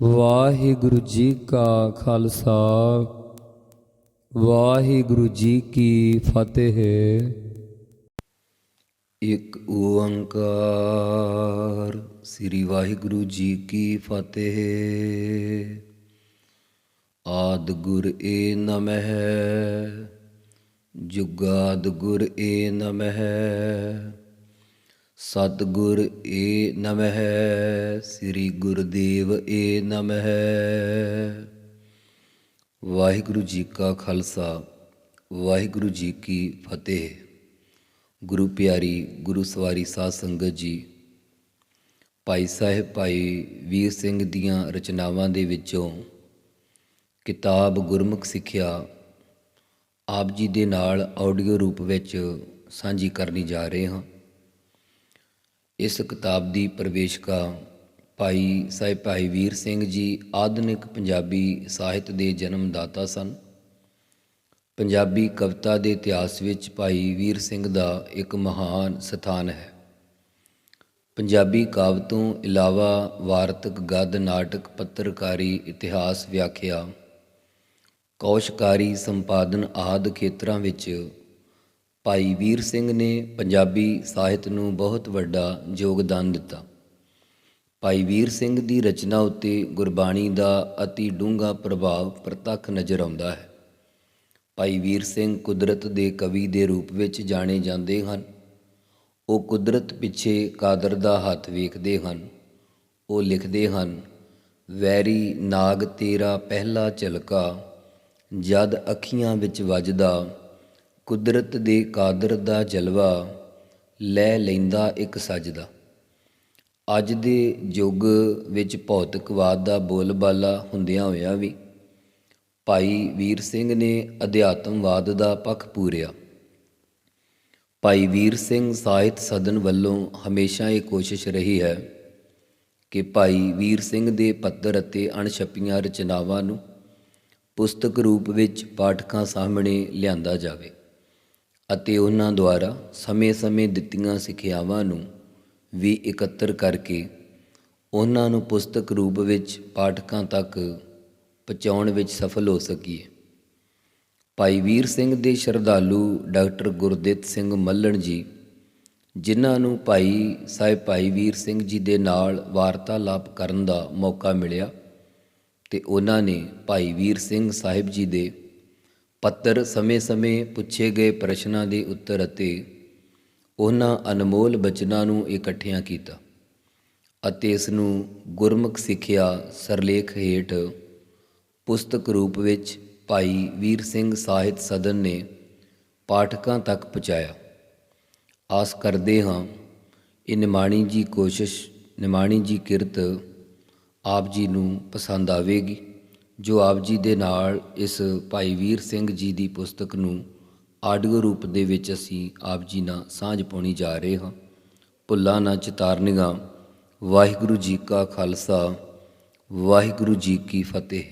ਵਾਹਿਗੁਰੂ ਜੀ ਕਾ ਖਾਲਸਾ, ਵਾਹਿਗੁਰੂ ਜੀ ਕੀ ਫਤਿਹ। ਇੱਕ ਓੰਕਾਰ ਸ੍ਰੀ ਵਾਹਿਗੁਰੂ ਜੀ ਕੀ ਫਤਿਹ। ਆਦ ਗੁਰ ਏ ਨਮਹਿ, ਜੁਗਾਦ ਗੁਰ ਏ ਨਮਹਿ। ਸਤ ਗੁਰ ਏ ਨਮਹਿ, ਸ੍ਰੀ ਗੁਰਦੇਵ ਏ ਨਮਹਿ। ਵਾਹਿਗੁਰੂ ਜੀ ਕਾ ਖਾਲਸਾ, ਵਾਹਿਗੁਰੂ ਜੀ ਕੀ ਫਤਿਹ। ਗੁਰੂ ਪਿਆਰੀ, ਗੁਰੂ ਸਵਾਰੀ ਸਾਧ ਸੰਗਤ ਜੀ, ਭਾਈ ਸਾਹਿਬ, ਭਾਈ ਵੀਰ ਸਿੰਘ ਦੀਆਂ ਰਚਨਾਵਾਂ ਦੇ ਵਿੱਚੋਂ ਕਿਤਾਬ ਗੁਰਮੁਖ ਸਿੱਖਿਆ ਆਪ ਜੀ ਦੇ ਨਾਲ ਆਡੀਓ ਰੂਪ ਵਿੱਚ ਸਾਂਝੀ ਕਰਨੀ ਜਾ ਰਹੇ ਹਾਂ। ਇਸ ਕਿਤਾਬ ਦੀ ਪ੍ਰਵੇਸ਼ਕਾ ਭਾਈ ਸਾਹਿਬ ਭਾਈ ਵੀਰ ਸਿੰਘ ਜੀ ਆਧੁਨਿਕ ਪੰਜਾਬੀ ਸਾਹਿਤ ਦੇ ਜਨਮਦਾਤਾ ਸਨ। ਪੰਜਾਬੀ ਕਵਿਤਾ ਦੇ ਇਤਿਹਾਸ ਵਿੱਚ ਭਾਈ ਵੀਰ ਸਿੰਘ ਦਾ ਇੱਕ ਮਹਾਨ ਸਥਾਨ ਹੈ। ਪੰਜਾਬੀ ਕਾਵਿ ਤੋਂ ਇਲਾਵਾ ਵਾਰਤਕ, ਗਦ, ਨਾਟਕ, ਪੱਤਰਕਾਰੀ ਇਤਿਹਾਸ, ਵਿਆਖਿਆ, ਕੌਸ਼ਕਾਰੀ ਸੰਪਾਦਨ ਆਦਿ ਖੇਤਰਾਂ ਵਿੱਚ ਭਾਈ ਵੀਰ ਸਿੰਘ ਨੇ ਪੰਜਾਬੀ ਸਾਹਿਤ ਨੂੰ ਬਹੁਤ ਵੱਡਾ ਯੋਗਦਾਨ ਦਿੱਤਾ। ਭਾਈ ਵੀਰ ਸਿੰਘ ਦੀ ਰਚਨਾ ਉੱਤੇ ਗੁਰਬਾਣੀ ਦਾ ਅਤੀ ਡੂੰਘਾ ਪ੍ਰਭਾਵ ਪ੍ਰਤੱਖ ਨਜ਼ਰ ਆਉਂਦਾ ਹੈ। ਭਾਈ ਵੀਰ ਸਿੰਘ ਕੁਦਰਤ ਦੇ ਕਵੀ ਦੇ ਰੂਪ ਵਿੱਚ ਜਾਣੇ ਜਾਂਦੇ ਹਨ। ਉਹ ਕੁਦਰਤ ਪਿੱਛੇ ਕਾਦਰ ਦਾ ਹੱਥ ਵੇਖਦੇ ਹਨ। ਉਹ ਲਿਖਦੇ ਹਨ, ਵੈਰੀ ਨਾਗ ਤੇਰਾ ਪਹਿਲਾ ਝਲਕਾ, ਜਦ ਅੱਖੀਆਂ ਵਿੱਚ ਵੱਜਦਾ ਕੁਦਰਤ ਦੇ ਕਾਦਰ ਦਾ ਜਲਵਾ ਲੈ ਲੈਂਦਾ ਇੱਕ ਸਜਦਾ। ਅੱਜ ਦੇ ਯੁੱਗ ਵਿੱਚ ਭੌਤਿਕਵਾਦ ਦਾ ਬੋਲਬਾਲਾ ਹੁੰਦਿਆਂ ਹੋਇਆ ਵੀ ਭਾਈ ਵੀਰ ਸਿੰਘ ਨੇ ਅਧਿਆਤਮਵਾਦ ਦਾ ਪੱਖ ਪੂਰਿਆ। ਭਾਈ ਵੀਰ ਸਿੰਘ ਸਾਹਿਤ ਸਦਨ ਵੱਲੋਂ ਹਮੇਸ਼ਾ ਇਹ ਕੋਸ਼ਿਸ਼ ਰਹੀ ਹੈ ਕਿ ਭਾਈ ਵੀਰ ਸਿੰਘ ਦੇ ਪੱਤਰ ਅਤੇ ਅਣਛਪੀਆਂ ਰਚਨਾਵਾਂ ਨੂੰ ਪੁਸਤਕ ਰੂਪ ਵਿੱਚ ਪਾਠਕਾਂ ਸਾਹਮਣੇ ਲਿਆਂਦਾ ਜਾਵੇ। ਅਤੇ ਉਹਨਾਂ ਦੁਆਰਾ ਸਮੇਂ-ਸਮੇਂ ਦਿੱਤੀਆਂ ਸਿੱਖਿਆਵਾਂ ਨੂੰ ਵੀ ਇਕੱਤਰ ਕਰਕੇ ਉਹਨਾਂ ਨੂੰ ਪੁਸਤਕ ਰੂਪ ਵਿੱਚ ਪਾਠਕਾਂ ਤੱਕ ਪਹੁੰਚਾਉਣ ਵਿੱਚ ਸਫਲ ਹੋ ਸਕੀਏ। ਭਾਈ ਵੀਰ ਸਿੰਘ ਦੇ ਸ਼ਰਧਾਲੂ ਡਾਕਟਰ ਗੁਰਦਿੱਤ ਸਿੰਘ ਮੱਲਣ ਜੀ, ਜਿਨ੍ਹਾਂ ਨੂੰ ਭਾਈ ਸਾਹਿਬ ਭਾਈ ਵੀਰ ਸਿੰਘ ਜੀ ਦੇ ਨਾਲ ਵਾਰਤਾਲਾਪ ਕਰਨ ਦਾ ਮੌਕਾ ਮਿਲਿਆ ਤੇ ਉਹਨਾਂ ਨੇ ਭਾਈ ਵੀਰ ਸਿੰਘ ਸਾਹਿਬ ਜੀ ਦੇ ਪੱਤਰ ਸਮੇਂ-ਸਮੇਂ ਪੁੱਛੇ ਗਏ ਪ੍ਰਸ਼ਨਾਂ ਦੇ ਉੱਤਰ ਅਤੇ ਉਹਨਾਂ ਅਨਮੋਲ ਬਚਨਾਂ ਨੂੰ ਇਕੱਠਿਆਂ ਕੀਤਾ ਅਤੇ ਇਸ ਨੂੰ ਗੁਰਮੁਖ ਸਿੱਖਿਆ ਸਰਲੇਖ ਹੇਠ ਪੁਸਤਕ ਰੂਪ ਵਿੱਚ ਭਾਈ ਵੀਰ ਸਿੰਘ ਸਾਹਿਤ ਸਦਨ ਨੇ ਪਾਠਕਾਂ ਤੱਕ ਪਹੁੰਚਾਇਆ। ਆਸ ਕਰਦੇ ਹਾਂ ਇਹ ਨਿਮਾਣੀ ਜੀ ਕੋਸ਼ਿਸ਼, ਨਿਮਾਣੀ ਜੀ ਕਿਰਤ ਆਪ ਜੀ ਨੂੰ ਪਸੰਦ ਆਵੇਗੀ। ਜੋ ਆਪ ਜੀ ਦੇ ਨਾਲ ਇਸ ਭਾਈ ਵੀਰ ਸਿੰਘ ਜੀ ਦੀ ਪੁਸਤਕ ਨੂੰ ਆਡੀਓ ਰੂਪ ਦੇ ਵਿੱਚ ਅਸੀਂ ਆਪ ਜੀ ਨਾਲ ਸਾਂਝ ਪਾਉਣੀ ਜਾ ਰਹੇ ਹਾਂ। ਭੁੱਲਾਂ ਨਾ ਚਿਤਾਰਨੀਆਂ, ਵਾਹਿਗੁਰੂ ਜੀ ਕਾ ਖਾਲਸਾ, ਵਾਹਿਗੁਰੂ ਜੀ ਕੀ ਫਤਿਹ।